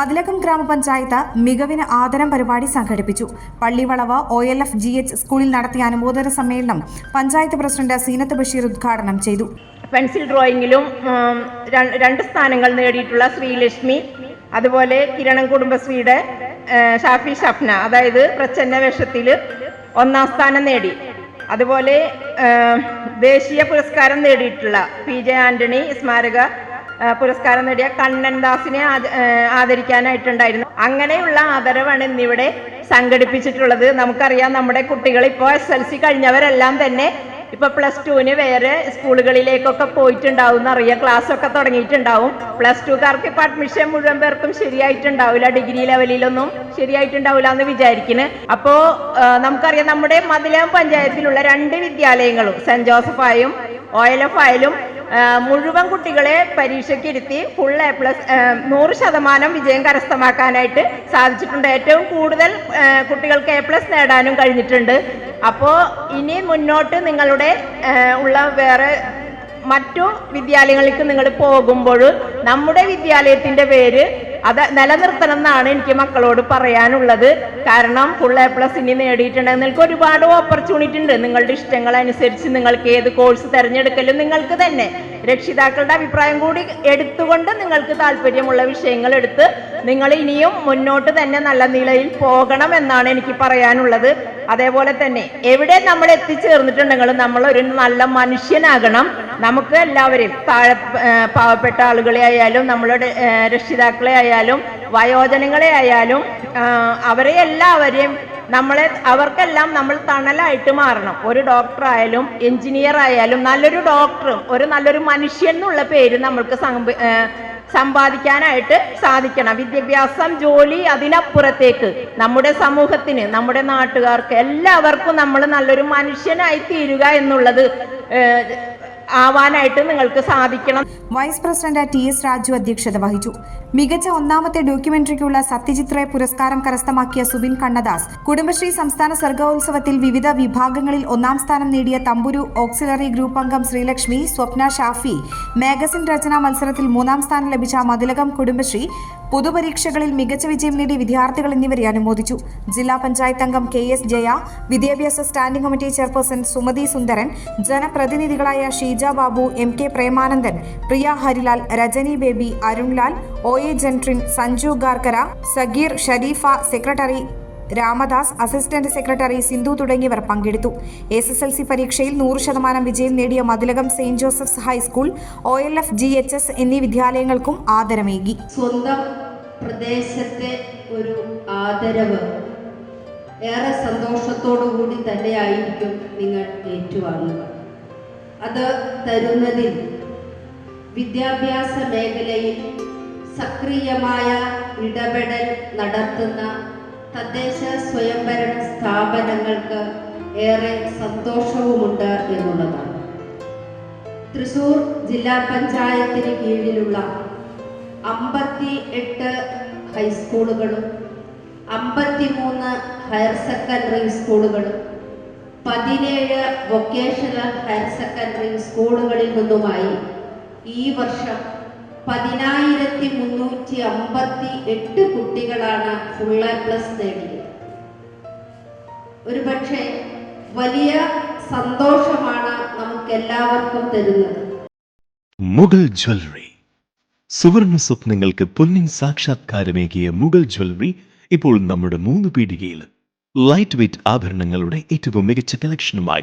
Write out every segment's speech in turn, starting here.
മതിലകം ഗ്രാമപഞ്ചായത്ത് മികവിന് ആദരം പരിപാടി സംഘടിപ്പിച്ചു. Pallivalavu O L F G H സ്കൂളിൽ നടത്തിയ അനുമോദന സമ്മേളനം പഞ്ചായത്ത് പ്രസിഡന്റ് സീനത്ത് ബഷീർ ഉദ്ഘാടനം ചെയ്തു. പെൻസിൽ ഡ്രോയിങ്ങിലും രണ്ട് സ്ഥാനങ്ങൾ നേടിയിട്ടുള്ള ശ്രീലക്ഷ്മി അതുപോലെ കിരണം കുടുംബശ്രീയുടെ ഷാഫി ഷഫ്ന അതായത് പ്രച്ഛന്ന വേഷത്തിൽ ഒന്നാം സ്ഥാനം നേടി. അതുപോലെ ദേശീയ പുരസ്കാരം നേടിയിട്ടുള്ള പി ജെ ആന്റണി സ്മാരക പുരസ്കാരം നേടിയ കണ്ണൻദാസിനെ ആദ- ആദരിക്കാനായിട്ടുണ്ടായിരുന്നു. അങ്ങനെയുള്ള ആദരവാണ് ഇന്നിവിടെ സംഘടിപ്പിച്ചിട്ടുള്ളത്. നമുക്കറിയാം നമ്മുടെ കുട്ടികൾ ഇപ്പോൾ എസ് എൽ സി കഴിഞ്ഞവരെല്ലാം തന്നെ ഇപ്പൊ പ്ലസ് ടുവിന് വേറെ സ്കൂളുകളിലേക്കൊക്കെ പോയിട്ടുണ്ടാവും. എന്നറിയാം ക്ലാസ് ഒക്കെ തുടങ്ങിയിട്ടുണ്ടാവും പ്ലസ് ടുക്കാർക്ക് ഇപ്പൊ അഡ്മിഷൻ മുഴുവൻ പേർക്കും ശരിയായിട്ടുണ്ടാവില്ല. ഡിഗ്രി ലെവലിലൊന്നും ശരിയായിട്ടുണ്ടാവില്ല എന്ന് വിചാരിക്കുന്നു. അപ്പോ നമുക്കറിയാം നമ്മുടെ മതിലാം പഞ്ചായത്തിലുള്ള രണ്ട് വിദ്യാലയങ്ങളും സെന്റ് ജോസഫായും ഒ എൽ എഫ് ആയാലും മുഴുവൻ കുട്ടികളെ പരീക്ഷയ്ക്ക് ഇരുത്തി ഫുൾ എ പ്ലസ് നൂറ് ശതമാനം വിജയം കരസ്ഥമാക്കാനായിട്ട് സാധിച്ചിട്ടുണ്ട്. ഏറ്റവും കൂടുതൽ കുട്ടികൾക്ക് എ പ്ലസ് നേടാനും കഴിഞ്ഞിട്ടുണ്ട്. അപ്പോൾ ഇനി മുന്നോട്ട് നിങ്ങളുടെ ഉള്ള വേറെ മറ്റു വിദ്യാലയങ്ങളിലേക്ക് നിങ്ങൾ പോകുമ്പോൾ നമ്മുടെ വിദ്യാലയത്തിന്റെ പേര് അത് നിലനിർത്തണം എന്നാണ് എനിക്ക് മക്കളോട് പറയാനുള്ളത്. കാരണം ഫുൾ എ പ്ലസ് ഇനി നേടിയിട്ടുണ്ടെങ്കിൽ നിങ്ങൾക്ക് ഒരുപാട് ഓപ്പർച്യൂണിറ്റി ഉണ്ട്. നിങ്ങളുടെ ഇഷ്ടങ്ങൾ അനുസരിച്ച് നിങ്ങൾക്ക് ഏത് കോഴ്സ് തിരഞ്ഞെടുക്കലും നിങ്ങൾക്ക് തന്നെ. രക്ഷിതാക്കളുടെ അഭിപ്രായം കൂടി എടുത്തുകൊണ്ട് നിങ്ങൾക്ക് താല്പര്യമുള്ള വിഷയങ്ങൾ എടുത്ത് നിങ്ങൾ ഇനിയും മുന്നോട്ട് തന്നെ നല്ല നിലയിൽ പോകണം എന്നാണ് എനിക്ക് പറയാനുള്ളത്. അതേപോലെ തന്നെ എവിടെ നമ്മൾ എത്തിച്ചേർന്നിട്ടുണ്ടെങ്കിലും നമ്മൾ ഒരു നല്ല മനുഷ്യനാകണം. നമുക്ക് എല്ലാവരെയും താഴെ പാവപ്പെട്ട ആളുകളെ ആയാലും നമ്മളുടെ രക്ഷിതാക്കളെ ആയാലും വയോജനങ്ങളെ ആയാലും അവരെ എല്ലാവരെയും നമ്മളെ അവർക്കെല്ലാം നമ്മൾ തണലായിട്ട് മാറണം. ഒരു ഡോക്ടർ ആയാലും എഞ്ചിനീയർ ആയാലും നല്ലൊരു ഡോക്ടറും ഒരു നല്ലൊരു മനുഷ്യൻ എന്നുള്ള പേര് നമ്മൾക്ക് സമ്പാദിക്കാനായിട്ട് സാധിക്കണം. വിദ്യാഭ്യാസം ജോലി അതിനപ്പുറത്തേക്ക് നമ്മുടെ സമൂഹത്തിന് നമ്മുടെ നാട്ടുകാർക്ക് എല്ലാവർക്കും നമ്മൾ നല്ലൊരു മനുഷ്യനായി തീരുക എന്നുള്ളത് ആവാനായിട്ട് നിങ്ങൾക്ക് സാധിക്കണം. Vice president T S Raju അധ്യക്ഷത വഹിച്ചു. മികച്ച ഒന്നാമത്തെ ഡോക്യുമെന്ററിക്കുള്ള സത്യജിത് പുരസ്കാരം കരസ്ഥമാക്കിയ സുബിൻ കണ്ണദാസ്. കുടുംബശ്രീ സംസ്ഥാന സർഗോത്സവത്തിൽ വിവിധ വിഭാഗങ്ങളിൽ ഒന്നാം സ്ഥാനം നേടിയ തമ്പുരു ഓക്സിലറി ഗ്രൂപ്പ് അംഗം ശ്രീലക്ഷ്മി സ്വപ്ന ഷാഫി. മാഗസിൻ രചനാ മത്സരത്തിൽ മൂന്നാം സ്ഥാനം ലഭിച്ച മതിലകം കുടുംബശ്രീ പൊതുപരീക്ഷകളിൽ മികച്ച വിജയം നേടിയ വിദ്യാർത്ഥികൾ എന്നിവരെ അനുമോദിച്ചു. ജില്ലാ പഞ്ചായത്ത് അംഗം കെ എസ് ജയ വിദ്യാഭ്യാസ standing committee chairperson Sumathi Sundaran ജനപ്രതിനിധികളായ Sheeja Babu M K Premanandan Priya Harilal Rajani Baby Arunlal O A Jentrin Sanju ഗാർക്കര Sageer Sharifa secretary Ramadas assistant secretary Sindhu തുടങ്ങിയവർ പങ്കെടുത്തു. എസ് എസ് എൽ സി പരീക്ഷയിൽ നൂറ് ശതമാനം വിജയം നേടിയ Mathilakam saint Joseph's high school O L F G H S എന്നീ വിദ്യാലയങ്ങൾക്കും ആദരമേകി. സ്വന്തം പ്രദേശത്തെ ഒരു ആദരവ് ഏറെ സന്തോഷത്തോടുകൂടി തന്നെയായിരിക്കും നിങ്ങൾ ഏറ്റുവാങ്ങുക. അത് തരുന്നതിൽ വിദ്യാഭ്യാസ മേഖലയിൽ സക്രിയമായ ഇടപെടൽ നടത്തുന്ന തദ്ദേശ സ്വയംഭരണ സ്ഥാപനങ്ങൾക്ക് ഏറെ സന്തോഷവുമുണ്ട് എന്നുള്ളതാണ്. തൃശൂർ ജില്ലാ പഞ്ചായത്തിന് കീഴിലുള്ള അമ്പത്തി എട്ട് ഹൈസ്കൂളുകളും അമ്പത്തിമൂന്ന് ഹയർ സെക്കൻഡറി സ്കൂളുകളും പതിനേഴ് വൊക്കേഷണൽ ഹയർ സെക്കൻഡറി സ്കൂളുകളിൽ നിന്നുമായി ഈ വർഷം പതിനായിരത്തി മുന്നൂറ്റി അമ്പത്തി എട്ട് കുട്ടികളാണ് ഫുൾ എ പ്ലസ് നേടിയത് ഒരുപക്ഷെ വലിയ സന്തോഷമാണ് നമുക്ക് എല്ലാവർക്കും തരുന്നത്. മുഗൾ ജ്വല്ലറി. സുവർണ സ്വപ്നങ്ങൾക്ക് പൊന്നിൻ സാക്ഷാത്കാരമേകിയ മുഗൾ ജ്വല്ലറി ഇപ്പോൾ നമ്മുടെ മൂന്ന് പീടികയിൽ. ലൈറ്റ് വെയ്റ്റ് ആഭരണങ്ങളുടെ ഏറ്റവും മികച്ച കളക്ഷനുമായി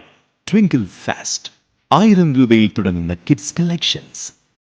ട്വിങ്കിൾ ഫാസ്റ്റ് ആയിരം രൂപയിൽ തുടങ്ങുന്ന കിഡ്സ് കളക്ഷൻസ്